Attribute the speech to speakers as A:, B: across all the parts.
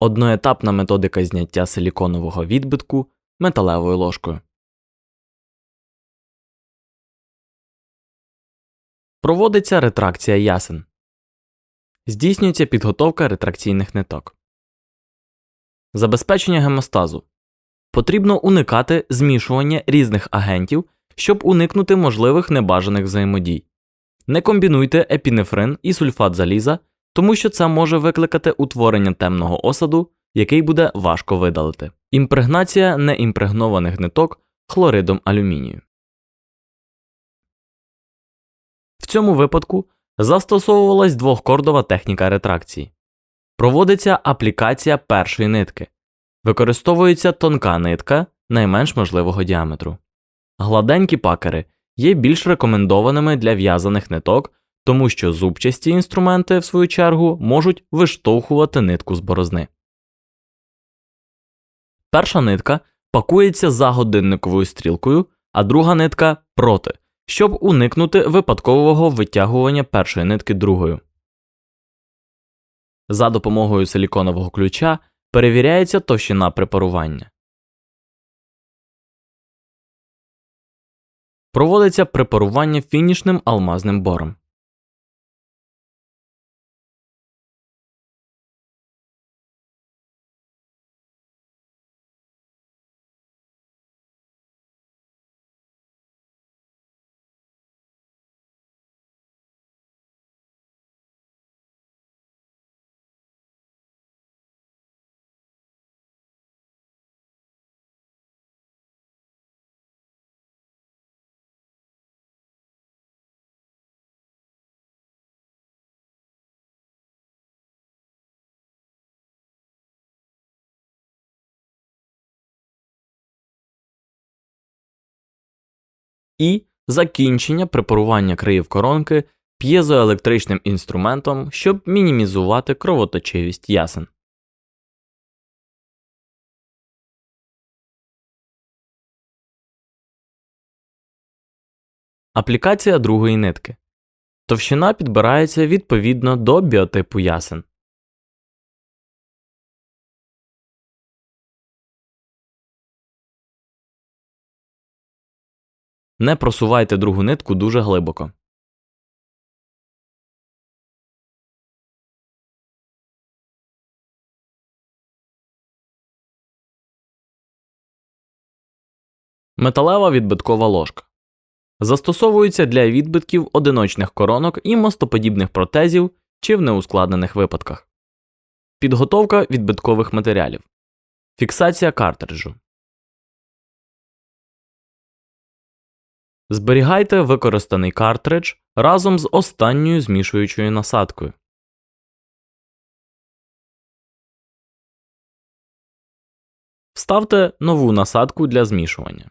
A: одноетапна методика зняття силіконового відбитку металевою ложкою. Проводиться ретракція ясен. Здійснюється підготовка ретракційних ниток. Забезпечення гемостазу. Потрібно уникати змішування різних агентів, щоб уникнути можливих небажаних взаємодій. Не комбінуйте епінефрин і сульфат заліза, тому що це може викликати утворення темного осаду, який буде важко видалити. Імпрегнація неімпрегнованих ниток хлоридом алюмінію. В цьому випадку застосовувалась двохкордова техніка ретракції. Проводиться аплікація першої нитки. Використовується тонка нитка найменш можливого діаметру. Гладенькі пакери є більш рекомендованими для в'язаних ниток, тому що зубчасті інструменти, в свою чергу, можуть виштовхувати нитку з борозни. Перша нитка пакується за годинниковою стрілкою, а друга нитка проти, щоб уникнути випадкового витягування першої нитки другою. За допомогою силіконового ключа перевіряється товщина препарування. Проводиться препарування фінішним алмазним бором. І закінчення препарування країв коронки п'єзоелектричним інструментом, щоб мінімізувати кровоточивість ясен. Аплікація другої нитки. Товщина підбирається відповідно до біотипу ясен. Не просувайте другу нитку дуже глибоко. Металева відбиткова ложка. Застосовується для відбитків одиночних коронок і мостоподібних протезів чи в неускладнених випадках. Підготовка відбиткових матеріалів. Фіксація картриджу. Зберігайте використаний картридж разом з останньою змішуючою насадкою. Вставте нову насадку для змішування.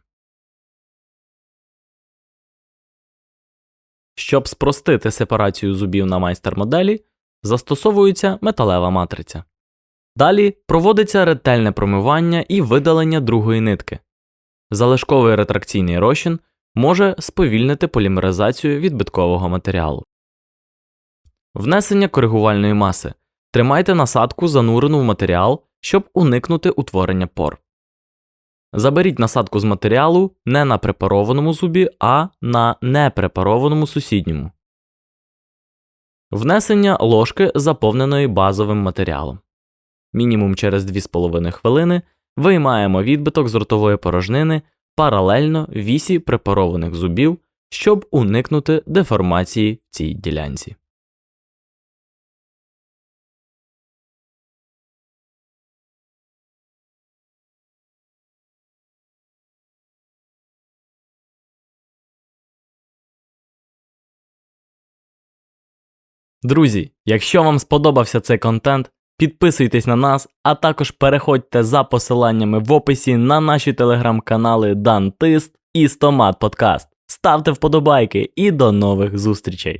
A: Щоб спростити сепарацію зубів на майстер-моделі, застосовується металева матриця. Далі проводиться ретельне промивання і видалення другої нитки. Залишковий ретракційний розчин може сповільнити полімеризацію відбиткового матеріалу. Внесення коригувальної маси. Тримайте насадку занурену в матеріал, щоб уникнути утворення пор. Заберіть насадку з матеріалу не на препарованому зубі, а на непрепарованому сусідньому. Внесення ложки заповненої базовим матеріалом. Мінімум через 2,5 хвилини виймаємо відбиток з ротової порожнини паралельно вісі препарованих зубів, щоб уникнути деформації в цій ділянці. Друзі, якщо вам сподобався цей контент, підписуйтесь на нас, а також переходьте за посиланнями в описі на наші телеграм-канали Дантист і Стомат Подкаст. Ставте вподобайки і до нових зустрічей!